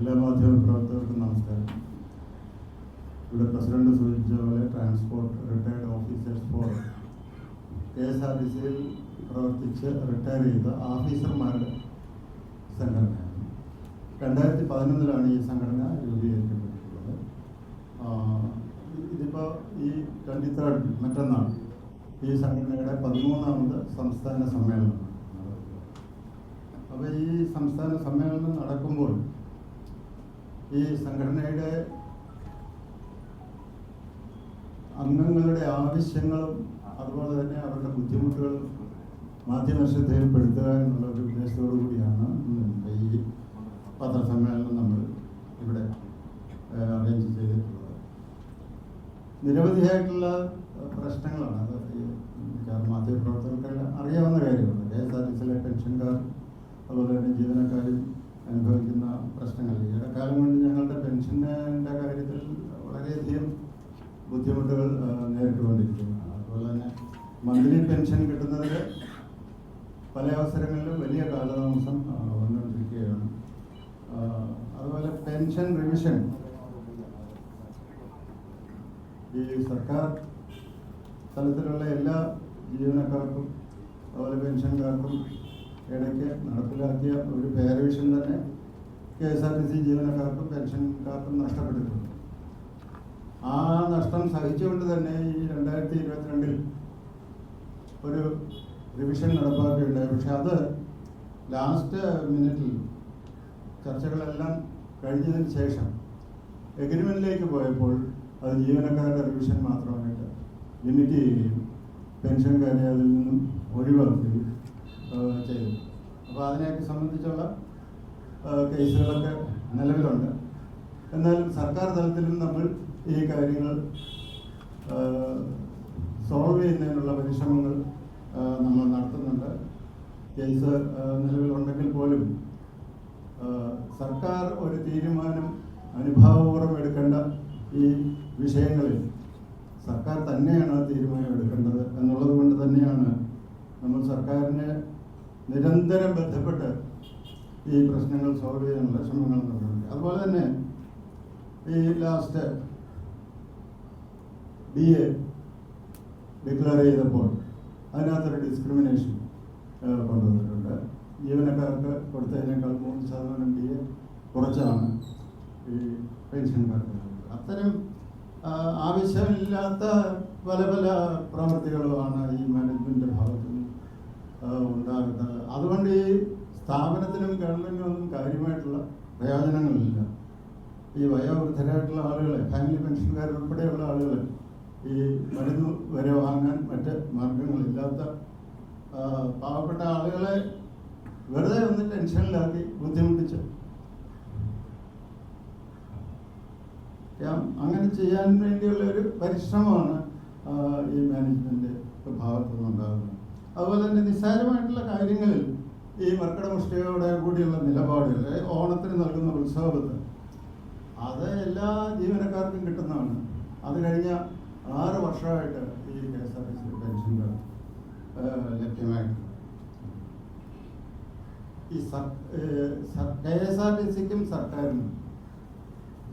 എല്ലാ മാധ്യമ പ്രവർത്തകർക്കും നമസ്കാരം. ഇവിടെ പ്രസിഡന്റ് സൂചിപ്പിച്ച പോലെ transport retired officers for K S R T സിയിൽ പ്രവർത്തിച്ച് റിട്ടയർ ചെയ്ത ഓഫീസർമാരുടെ സംഘടനയാണ്. രണ്ടായിരത്തി പതിനൊന്നിലാണ് ഈ സംഘടന രൂപീകരിക്കപ്പെട്ടിട്ടുള്ളത്. ഇതിപ്പോൾ ഈ ട്വന്റി തേർഡ് മറ്റന്നാൾ ഈ സംഘടനയുടെ പതിമൂന്നാമത് സംസ്ഥാന സമ്മേളനമാണ് അപ്പോൾ ഈ സംസ്ഥാന സമ്മേളനം നടക്കുമ്പോൾ ഈ സംഘടനയുടെ അംഗങ്ങളുടെ ആവശ്യങ്ങളും അതുപോലെ തന്നെ അവരുടെ ബുദ്ധിമുട്ടുകളും മാധ്യമ ശ്രദ്ധയിൽപ്പെടുത്തുക എന്നുള്ള ഒരു ഉദ്ദേശത്തോടു കൂടിയാണ് ഈ പത്രസമ്മേളനം നമ്മൾ ഇവിടെ അറേഞ്ച് ചെയ്തിട്ടുള്ളത്. നിരവധിയായിട്ടുള്ള പ്രശ്നങ്ങളാണ്. അത് മാധ്യമപ്രവർത്തകർക്കെല്ലാം അറിയാവുന്ന കാര്യമാണ് കെ എസ് ആർ ടി സിയിലെ പെൻഷൻകാർ അതുപോലെ തന്നെ ജീവനക്കാരും അനുഭവിക്കുന്ന പ്രശ്നങ്ങൾ. ഈയിടെ കാലം കൊണ്ട് പെൻഷന്റെ കാര്യത്തിൽ വളരെയധികം ബുദ്ധിമുട്ടുകൾ നേരിട്ടുകൊണ്ടിരിക്കുന്നു അതുപോലെ തന്നെ മന്ത്ലി പെൻഷൻ കിട്ടുന്നതിൽ പല അവസരങ്ങളിലും വലിയ കാലതാമസം വന്നുകൊണ്ടിരിക്കുകയാണ്. അതുപോലെ പെൻഷൻ റിവിഷൻ. ഈ സർക്കാർ തലത്തിലുള്ള എല്ലാ ജീവനക്കാർക്കും അതുപോലെ പെൻഷൻകാർക്കും ഇടയ്ക്ക് നടപ്പിലാക്കിയ ഒരു പേരവിഷൻ തന്നെ K S R T C ജീവനക്കാർക്കും പെൻഷൻകാർക്കും നഷ്ടപ്പെട്ടിട്ടുണ്ട്. ആ നഷ്ടം സഹിച്ചുകൊണ്ട് തന്നെ ഈ രണ്ടായിരത്തി ഇരുപത്തിരണ്ടിൽ ഒരു റിവിഷൻ നടപ്പാക്കുകയുണ്ടായി. പക്ഷെ അത് ലാസ്റ്റ് മിനിറ്റിൽ ചർച്ചകളെല്ലാം കഴിഞ്ഞതിന് ശേഷം എഗ്രിമെന്റിലേക്ക് പോയപ്പോൾ അത് ജീവനക്കാരുടെ റിവിഷൻ മാത്രമായിട്ട് ലിമിറ്റ് ചെയ്യുകയും പെൻഷൻകാരെ അതിൽ നിന്നും ഒഴിവാക്കുകയും ചെയ്തു. അപ്പോൾ അതിനെയൊക്കെ സംബന്ധിച്ചുള്ള കേസുകളൊക്കെ നിലവിലുണ്ട്. എന്നാൽ സർക്കാർ തലത്തിലും നമ്മൾ ഈ കാര്യങ്ങൾ സോൾവ് ചെയ്യുന്നതിനുള്ള പരിശ്രമങ്ങൾ നമ്മൾ നടത്തുന്നുണ്ട്. കേസ് നിലവിലുണ്ടെങ്കിൽ പോലും സർക്കാർ ഒരു തീരുമാനം അനുഭാവപൂർവം എടുക്കേണ്ട ഈ വിഷയങ്ങളിൽ സർക്കാർ തന്നെയാണ് തീരുമാനം എടുക്കേണ്ടത് എന്നുള്ളത് കൊണ്ട് തന്നെയാണ് നമ്മൾ സർക്കാരിനെ നിരന്തരം ബന്ധപ്പെട്ട് ഈ പ്രശ്നങ്ങൾ സോൾവ് ചെയ്യാനുള്ള ശ്രമങ്ങൾ നടത്തുന്നത് അതുപോലെ തന്നെ ഈ ലാസ്റ്റ് ഡി എ ഡിക്ലെയർ ചെയ്തപ്പോൾ അതിനകത്തൊരു ഡിസ്ക്രിമിനേഷൻ കൊണ്ടുവന്നിട്ടുണ്ട്. ജീവനക്കാർക്ക് കൊടുത്തതിനേക്കാൾ മൂന്ന് ശതമാനം ഡി എ കുറച്ചാണ് ഈ പെൻഷൻകാർക്ക്. അത്തരം ആവശ്യമില്ലാത്ത പല പല പ്രവർത്തികളുമാണ് ഈ മാനേജ്മെന്റ് ഭാഗത്തുനിന്ന് ഉണ്ടാകുന്നത്. അതുകൊണ്ട് ഈ സ്ഥാപനത്തിനും ഗവൺമെന്റിനൊന്നും കാര്യമായിട്ടുള്ള പ്രയോജനങ്ങളില്ല. ഈ വയോവൃദ്ധരായിട്ടുള്ള ആളുകളെ ഫാമിലി പെൻഷൻകാരുൾപ്പെടെയുള്ള ആളുകളെ ഈ മരുന്ന് വരെ വാങ്ങാൻ മറ്റ് മാർഗങ്ങളില്ലാത്ത പാവപ്പെട്ട ആളുകളെ വെറുതെ ഒന്ന് ടെൻഷനിലാക്കി ബുദ്ധിമുട്ടിച്ച്. അങ്ങനെ ചെയ്യാൻ വേണ്ടിയുള്ള ഒരു പരിശ്രമമാണ് ഈ മാനേജ്മെന്റ് ഭാഗത്തു നിന്നുണ്ടാകുന്നത് അതുപോലെ തന്നെ നിസ്സാരമായിട്ടുള്ള കാര്യങ്ങളിൽ ഈ മർക്കട മർക്കടമുഷ്ടിയോടെ കൂടിയുള്ള നിലപാടിൽ ഓണത്തിന് നൽകുന്ന ഉത്സവത്തിൽ അത് എല്ലാ ജീവനക്കാർക്കും കിട്ടുന്നതാണ്. അത് കഴിഞ്ഞ ആറ് വർഷമായിട്ട് ഈ K S R T C പെൻഷനുകൾ ലഭ്യമായിട്ടുണ്ട് ഈ കെ എസ് ആർ ടി സിക്കും സർക്കാരിനും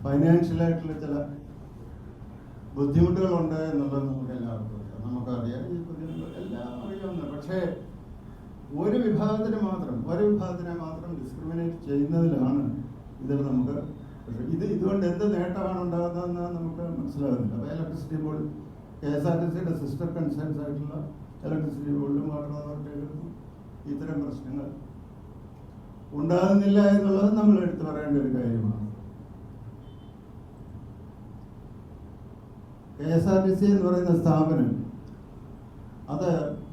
ഫൈനാൻഷ്യലായിട്ടുള്ള ചില ബുദ്ധിമുട്ടുകളുണ്ട് എന്നുള്ളത് നമുക്ക് എല്ലാവർക്കും അറിയാം. നമുക്കറിയാം. ഈ ബുദ്ധിമുട്ടുകൾ എല്ലാം അറിയാവുന്ന പക്ഷേ ഒരു വിഭാഗത്തിന് മാത്രം ഒരു വിഭാഗത്തിനെ മാത്രം ഡിസ്ക്രിമിനേറ്റ് ചെയ്യുന്നതിലാണ് ഇതിൽ നമുക്ക് ഇത് ഇതുകൊണ്ട് എന്ത് നേട്ടമാണ് ഉണ്ടാകുന്നതെന്ന് നമുക്ക് മനസ്സിലാകുന്നില്ല. അപ്പോൾ electricity board K S R T സിയുടെ സിസ്റ്റർ കൺസേൺസ് ആയിട്ടുള്ള ഇലക്ട്രിസിറ്റി ബോർഡിലും വാട്ടർ അതോറിറ്റിയിലും ഇത്തരം പ്രശ്നങ്ങൾ ഉണ്ടാകുന്നില്ല എന്നുള്ളത് നമ്മൾ എടുത്തു പറയേണ്ട ഒരു കാര്യമാണ്. K S R T C എന്ന് പറയുന്ന സ്ഥാപനം അത്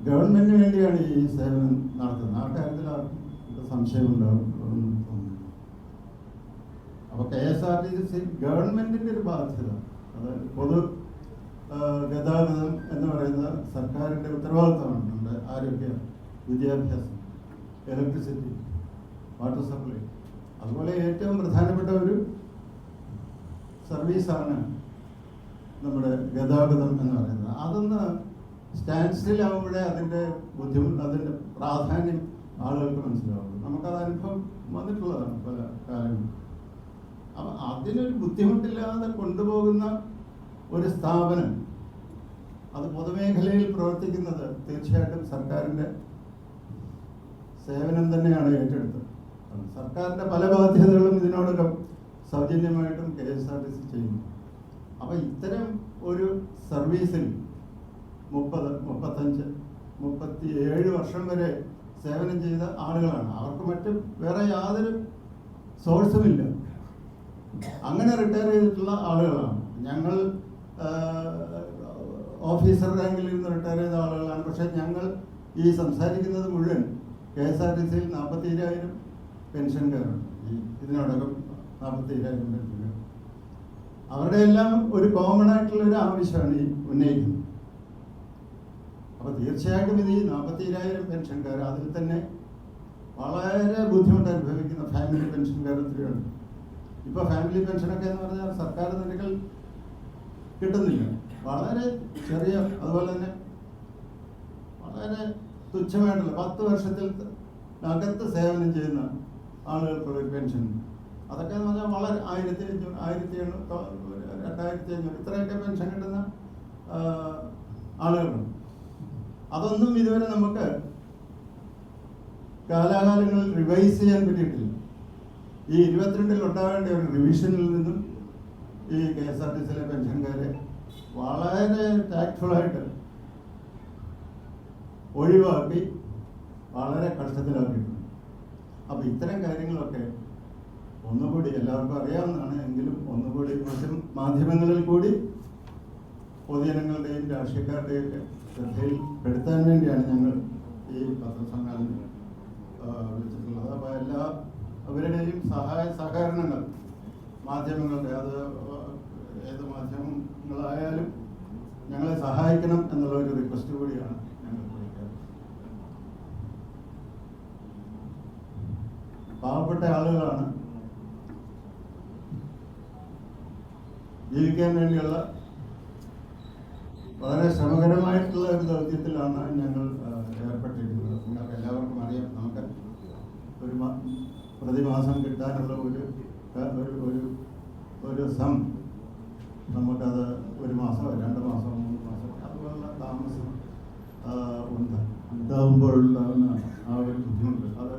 ഗവൺമെന്റിന് വേണ്ടിയാണ് ഈ സേവനം നടത്തുന്നത്. ആ കാര്യത്തിൽ ആർക്കും ഒരു സംശയം ഉണ്ടാവും എന്ന് തോന്നുന്നു അപ്പോൾ K S R T C ഗവൺമെന്റിന്റെ ഒരു ബാധ്യത. അത് പൊതു ഗതാഗതം എന്ന് പറയുന്ന സർക്കാരിന്റെ ഉത്തരവാദിത്തമാണ്. നമ്മുടെ ആരോഗ്യ വിദ്യാഭ്യാസം ഇലക്ട്രിസിറ്റി വാട്ടർ സപ്ലൈ അതുപോലെ ഏറ്റവും പ്രധാനപ്പെട്ട ഒരു സർവീസാണ് നമ്മുടെ ഗതാഗതം എന്ന് പറയുന്നത്. അതൊന്ന് സ്റ്റാൻഡ് സ്റ്റിൽ ആവുമ്പോഴേ അതിന്റെ ബുദ്ധിമുട്ട് അതിന്റെ പ്രാധാന്യം ആളുകൾക്ക് മനസ്സിലാവുള്ളൂ. നമുക്കത് അനുഭവം വന്നിട്ടുള്ളതാണ് പല കാലങ്ങളും അതിനൊരു ബുദ്ധിമുട്ടില്ലാതെ കൊണ്ടുപോകുന്ന ഒരു സ്ഥാപനം അത് പൊതുമേഖലയിൽ പ്രവർത്തിക്കുന്നത് തീർച്ചയായിട്ടും സർക്കാരിന്റെ സേവനം തന്നെയാണ് ഏറ്റെടുത്തത്. സർക്കാരിന്റെ പല ബാധ്യതകളും ഇതിനോടൊക്കെ സൗജന്യമായിട്ടും K S R T C ചെയ്യുന്നു. അപ്പം ഇത്തരം ഒരു സർവീസിൽ മുപ്പത് മുപ്പത്തഞ്ച് മുപ്പത്തി ഏഴ് വർഷം വരെ സേവനം ചെയ്ത ആളുകളാണ്. അവർക്ക് മറ്റ് വേറെ യാതൊരു സോഴ്സുമില്ല അങ്ങനെ റിട്ടയർ ചെയ്തിട്ടുള്ള ആളുകളാണ്. ഞങ്ങൾ ഓഫീസർ റാങ്കിൽ നിന്ന് റിട്ടയർ ചെയ്ത ആളുകളാണ്. പക്ഷേ ഞങ്ങൾ ഈ സംസാരിക്കുന്നത് മുഴുവൻ കെ എസ് ആർ ടി സിയിൽ നാൽപ്പത്തി ഏഴായിരം പെൻഷൻകാരുണ്ട് ഈ ഇതിനോടകം നാൽപ്പത്തി ഏഴായിരം പെൻഷൻകാർ. അവരുടെ എല്ലാം ഒരു കോമൺ ആയിട്ടുള്ള ഒരു ആവശ്യമാണ് ഈ ഉന്നയിക്കുന്നത്. അപ്പോൾ തീർച്ചയായിട്ടും ഇത് ഈ നാൽപ്പത്തി ഏഴായിരം പെൻഷൻകാർ അതിൽ തന്നെ വളരെ ബുദ്ധിമുട്ട് അനുഭവിക്കുന്ന ഫാമിലി പെൻഷൻകാർ ഒത്തിരിയുണ്ട്. ഇപ്പോൾ ഫാമിലി പെൻഷനൊക്കെ എന്ന് പറഞ്ഞാൽ സർക്കാർ നിരക്കിൽ കിട്ടുന്നില്ല. വളരെ ചെറിയ അതുപോലെ തന്നെ വളരെ തുച്ഛമായിട്ടുള്ള പത്ത് വർഷത്തിൽ അകത്ത് സേവനം ചെയ്യുന്ന ആളുകൾക്കുള്ള പെൻഷൻ അതൊക്കെ എന്ന് പറഞ്ഞാൽ വളരെ ആയിരത്തി അഞ്ഞൂറ് ആയിരത്തി എണ്ണൂറ് രണ്ടായിരത്തി അഞ്ഞൂറ് ഇത്രയൊക്കെ പെൻഷൻ കിട്ടുന്ന ആളുകളുണ്ട്. അതൊന്നും ഇതുവരെ നമുക്ക് കാലാകാലങ്ങളിൽ റിവൈസ് ചെയ്യാൻ പറ്റിയിട്ടില്ല. ഈ ഇരുപത്തിരണ്ടിൽ ഉണ്ടാവേണ്ട ഒരു റിവിഷനിൽ നിന്നും ഈ കെ എസ് ആർ ടി സിയിലെ പെൻഷൻകാരെ വളരെ ടാക്ട്ഫുള്ളായിട്ട് ഒഴിവാക്കി വളരെ കഷ്ടത്തിലാക്കിയിട്ടുണ്ട്. അപ്പോൾ ഇത്തരം കാര്യങ്ങളൊക്കെ ഒന്നുകൂടി എല്ലാവർക്കും അറിയാവുന്നതാണ്. എങ്കിലും ഒന്നുകൂടി മാധ്യമ മാധ്യമങ്ങളിൽ കൂടി പൊതുജനങ്ങളുടെയും രാഷ്ട്രീയക്കാരുടെയും ഒക്കെ ശ്രദ്ധയിൽ പെടുത്താൻ വേണ്ടിയാണ് ഞങ്ങൾ ഈ പത്രസമ്മേളനം വിളിച്ചിട്ടുള്ളത്. അപ്പോൾ എല്ലാ അവരുടെയും സഹായ സഹകരണങ്ങൾ മാധ്യമങ്ങളുടെ അത് ഏത് മാധ്യമങ്ങളായാലും ഞങ്ങളെ സഹായിക്കണം എന്നുള്ള ഒരു റിക്വസ്റ്റ് കൂടിയാണ് ഞങ്ങൾ പാവപ്പെട്ട ആളുകളാണ് ജീവിക്കാൻ വേണ്ടിയുള്ള വളരെ ഒരു ദൗത്യത്തിലാണ് ഞങ്ങൾ ഏർപ്പെട്ടിരിക്കുന്നത്. നിങ്ങൾക്ക് എല്ലാവർക്കും അറിയാം നമുക്ക് ഒരു പ്രതിമാസം കിട്ടാനുള്ള ഒരു ഒരു ഒരു ഒരു സം നമുക്കത് ഒരു മാസം രണ്ട് മാസം മൂന്ന് മാസം അതുപോലുള്ള താമസം ഉണ്ട്. ഉണ്ടാകുമ്പോൾ ഉണ്ടാകുന്ന ആ ഒരു ബുദ്ധിമുട്ട്. അത്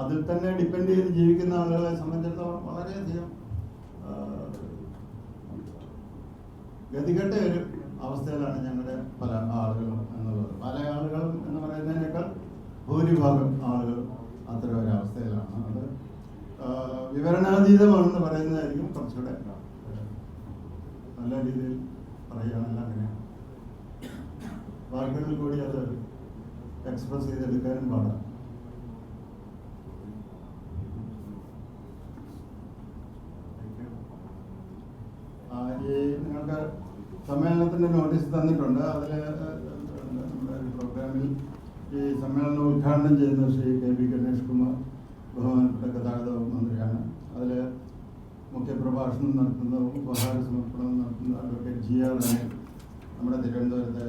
അതിൽ തന്നെ ഡിപ്പെൻഡ് ചെയ്ത് ജീവിക്കുന്ന ആളുകളെ സംബന്ധിച്ചിടത്തോളം വളരെയധികം ഗതികെട്ട ഒരു അവസ്ഥയിലാണ് ഞങ്ങളുടെ പല ആളുകളും എന്നുള്ളത്. പല ആളുകളും എന്ന് പറയുന്നതിനേക്കാൾ ഭൂരിഭാഗം ആളുകൾ അത്തരം ഒരു അവസ്ഥയിലാണ്. അത് വിവരണാതീതമാണെന്ന് പറയുന്നതായിരിക്കും കുറച്ചുകൂടെ നല്ല രീതിയിൽ പറയുകയാണെങ്കിൽ അങ്ങനെയാണ് വാക്കുകളിൽ കൂടി അത് എക്സ്പ്രസ് ചെയ്തെടുക്കാനും പാടാം ആ, ഈ നിങ്ങൾക്ക് സമ്മേളനത്തിന്റെ നോട്ടീസ് തന്നിട്ടുണ്ട്. അതിൽ പ്രോഗ്രാമിൽ ഈ സമ്മേളനം ഉദ്ഘാടനം ചെയ്യുന്ന ശ്രീ കെ പി ഗണേഷ് കുമാർ ബഹുമാനപ്പെട്ട ഗതാഗത മന്ത്രിയാണ്. അതിൽ മുഖ്യപ്രഭാഷണം നടത്തുന്ന ഉപഹാര സമർപ്പണം നടത്തുന്ന അഡ്വക്കേറ്റ് ജി ആർ അനിൽ നമ്മുടെ തിരുവനന്തപുരത്തെ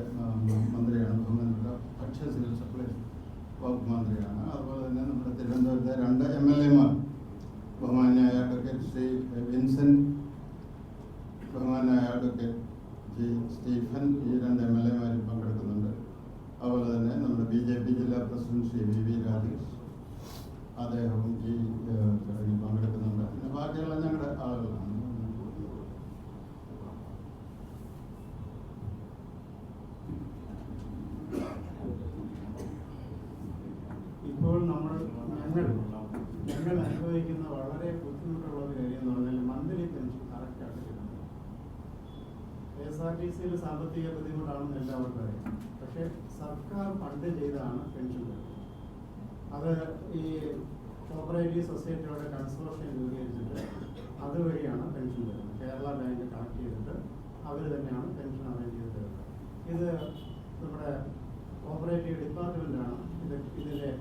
മന്ത്രിയാണ് ബഹുമാനപ്പെട്ട ഭക്ഷ്യ സിവിൽ സപ്ലൈസ് വകുപ്പ് മന്ത്രിയാണ്. അതുപോലെ തന്നെ നമ്മുടെ തിരുവനന്തപുരത്തെ രണ്ട് എം എൽ എമാർ ബഹുമാനായ അഡ്വക്കേറ്റ് ശ്രീ വിൻസെന്റ് ബഹുമാനായ അഡ്വക്കേറ്റ് ജി സ്റ്റീഫൻ ഈ രണ്ട് എം എൽ എമാരും പങ്കെടുക്കുന്നുണ്ട്. അതുപോലെ തന്നെ നമ്മുടെ ബി ജെ പി ജില്ലാ president Shri V V Rajesh അദ്ദേഹവും ഈ ചടങ്ങിൽ പങ്കെടുക്കുന്നുണ്ട്. പിന്നെ ബാക്കിയുള്ള ഞങ്ങളുടെ ആളുകളാണ്. ഇപ്പോൾ നമ്മൾ ഞങ്ങൾ ഞങ്ങൾ അനുഭവിക്കുന്ന വളരെ ബുദ്ധിമുട്ടുള്ള ഒരു കാര്യം എന്ന് പറഞ്ഞാൽ മന്ത്ലി പെൻഷൻ കറക്റ്റായിട്ട് കിട്ടുന്നത് എസ് ആർ ടി സിയിൽ സാമ്പത്തിക ബുദ്ധിമുട്ടാണെന്ന് എല്ലാവർക്കും അറിയാം പക്ഷേ സർക്കാർ ഫണ്ട് ചെയ്താണ് പെൻഷൻ അത് ഈ കോപ്പറേറ്റീവ് സൊസൈറ്റിയുടെ കൺസോർഷ്യം രൂപീകരിച്ചിട്ട് അതുവഴിയാണ് പെൻഷൻ തരുന്നത് കേരള ബാങ്ക് കണക്ട് ചെയ്തിട്ട് അവർ തന്നെയാണ് പെൻഷൻ അറേഞ്ച് ചെയ്ത് തരുന്നത്. ഇത് നമ്മുടെ കോപ്പറേറ്റീവ് ഡിപ്പാർട്ട്മെന്റാണ് ഇത് ഇതിന്റെ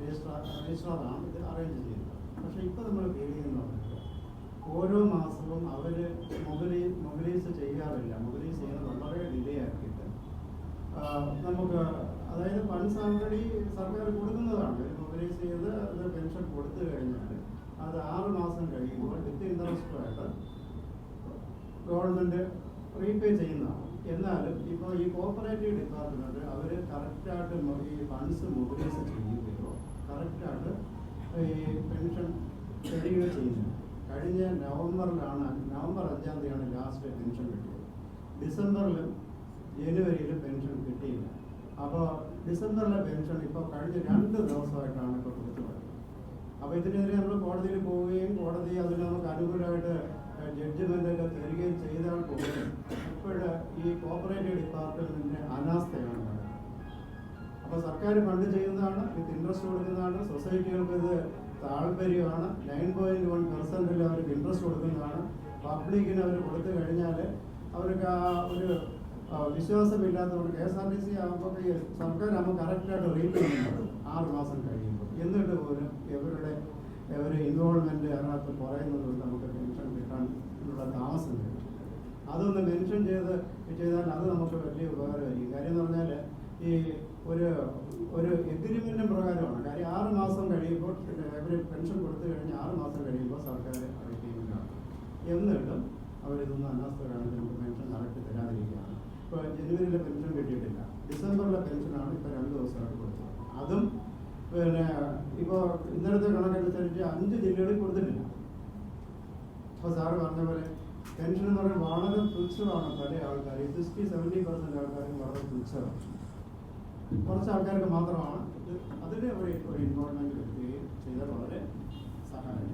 രജിസ്ട്രാർ രജിസ്ട്രാറാണ് ഇത് അറേഞ്ച് ചെയ്യുന്നത്. പക്ഷേ ഇപ്പോൾ നമ്മൾ ഫീൽ ചെയ്യുന്ന ഓരോ മാസവും അവർ മൊബിലൈ മൊബിലൈസ് ചെയ്യാറില്ല. മൊബിലൈസ് ചെയ്യുന്നത് വളരെ ഡിലേ ആക്കിയിട്ട് നമുക്ക് അതായത് ഫണ്ട്സ് ആൾറെഡി സർക്കാർ കൊടുക്കുന്നതാണ്. മൊബിലൈസ് ചെയ്ത് അത് പെൻഷൻ കൊടുത്തു കഴിഞ്ഞാൽ അത് ആറ് മാസം കഴിയുമ്പോൾ വിത്ത് ഇൻട്രസ്റ്റുമായിട്ട് ഗവൺമെന്റ് റീപേ ചെയ്യുന്നതാണ്. എന്നാലും ഇപ്പോൾ ഈ കോപ്പറേറ്റീവ് ഡിപ്പാർട്ട്മെന്റ് അവർ കറക്റ്റായിട്ട് ഈ ഫണ്ട്സ് മൊബിലൈസ് ചെയ്യുകയോ കറക്റ്റായിട്ട് ഈ പെൻഷൻ ചെയ്യുന്നത് കഴിഞ്ഞ നവംബറിലാണ് നവംബർ അഞ്ചാം തീയതിയാണ് ലാസ്റ്റ് പെൻഷൻ കിട്ടിയത്. ഡിസംബറിലും ജനുവരിയിലും പെൻഷൻ കിട്ടിയില്ല. അപ്പോൾ ഡിസംബറിലെ പെൻഷൻ ഇപ്പോൾ കഴിഞ്ഞ രണ്ട് ദിവസമായിട്ടാണ് ഇപ്പോൾ കൊടുത്തു വരുന്നത്. അപ്പോൾ ഇതിനെതിരെ നമ്മൾ കോടതിയിൽ പോവുകയും കോടതി അതിന് നമുക്ക് അനുകൂലമായിട്ട് ജഡ്ജ്മെന്റൊക്കെ തരികയും ചെയ്താൽ പോലും ഇപ്പോൾ ഈ കോപ്പറേറ്റീവ് ഡിപ്പാർട്ട്മെന്റിന്റെ അനാസ്ഥയാണ് അപ്പോൾ സർക്കാർ ഫണ്ട് ചെയ്യുന്നതാണ് വിത്ത് ഇൻട്രസ്റ്റ് കൊടുക്കുന്നതാണ് സൊസൈറ്റികൾക്ക് ഇത് താല്പര്യമാണ് നയൻ പോയിന്റ് വൺ പെർസെന്റിൽ അവർക്ക് ഇൻട്രസ്റ്റ് കൊടുക്കുന്നതാണ്. പബ്ലിക്കിന് അവർ കൊടുത്തു കഴിഞ്ഞാൽ അവർക്ക് ആ ഒരു വിശ്വാസമില്ലാത്തതുകൊണ്ട് K S R T C ആകുമ്പോൾ സർക്കാർ ആകുമ്പോൾ കറക്റ്റായിട്ട് റീപേ ചെയ്യുന്നത് ആറ് മാസം കഴിയുമ്പോൾ എന്നിട്ട് പോലും ഇവരുടെ ഒരു ഇൻവോൾവ്മെന്റ് അതിനകത്ത് കുറയുന്നത് കൊണ്ട് നമുക്ക് പെൻഷൻ കിട്ടാൻ ഉള്ള താമസം കിട്ടും. അതൊന്ന് മെൻഷൻ ചെയ്ത് ചെയ്താൽ അത് നമുക്ക് വലിയ ഉപകാരമായിരിക്കും. കാര്യം എന്ന് പറഞ്ഞാൽ ഈ ഒരു ഒരു എഗ്രിമെന്റും പ്രകാരമാണ്. കാര്യം ആറ് മാസം കഴിയുമ്പോൾ അവർ പെൻഷൻ കൊടുത്തു കഴിഞ്ഞ് ആറ് മാസം കഴിയുമ്പോൾ സർക്കാർ അറിയിക്കുന്നതാണ് എന്നിട്ടും അവരിതൊന്നും അനാസ്ഥ കാണിച്ച് നമുക്ക് പെൻഷൻ കറക്റ്റ് തരാതിരിക്കുകയാണ്. ഇപ്പോൾ ജനുവരിയിലെ പെൻഷൻ കിട്ടിയിട്ടില്ല. ഡിസംബറിലെ പെൻഷനാണ് ഇപ്പോൾ രണ്ട് ദിവസമായിട്ട് കൊടുത്തത്. അതും പിന്നെ ഇപ്പോൾ ഇന്നലത്തെ കണക്കനുസരിച്ച് അഞ്ച് ജില്ലകളിൽ കൊടുത്തിട്ടില്ല. അപ്പോൾ സാറ് പറഞ്ഞ പോലെ പെൻഷൻ എന്ന് പറയുന്നത് വളരെ തുച്ഛമാണ്. പല ആൾക്കാർ സിക്സ്റ്റി സെവന്റി പെർസെന്റ് ആൾക്കാരും വളരെ തുച്ഛമാണ്. കുറച്ച് ആൾക്കാർക്ക് മാത്രമാണ് അതിന് ഒരു ഒരു ഇൻവോൾവ്മെന്റ് എടുക്കുകയും ചെയ്താൽ വളരെ സഹായം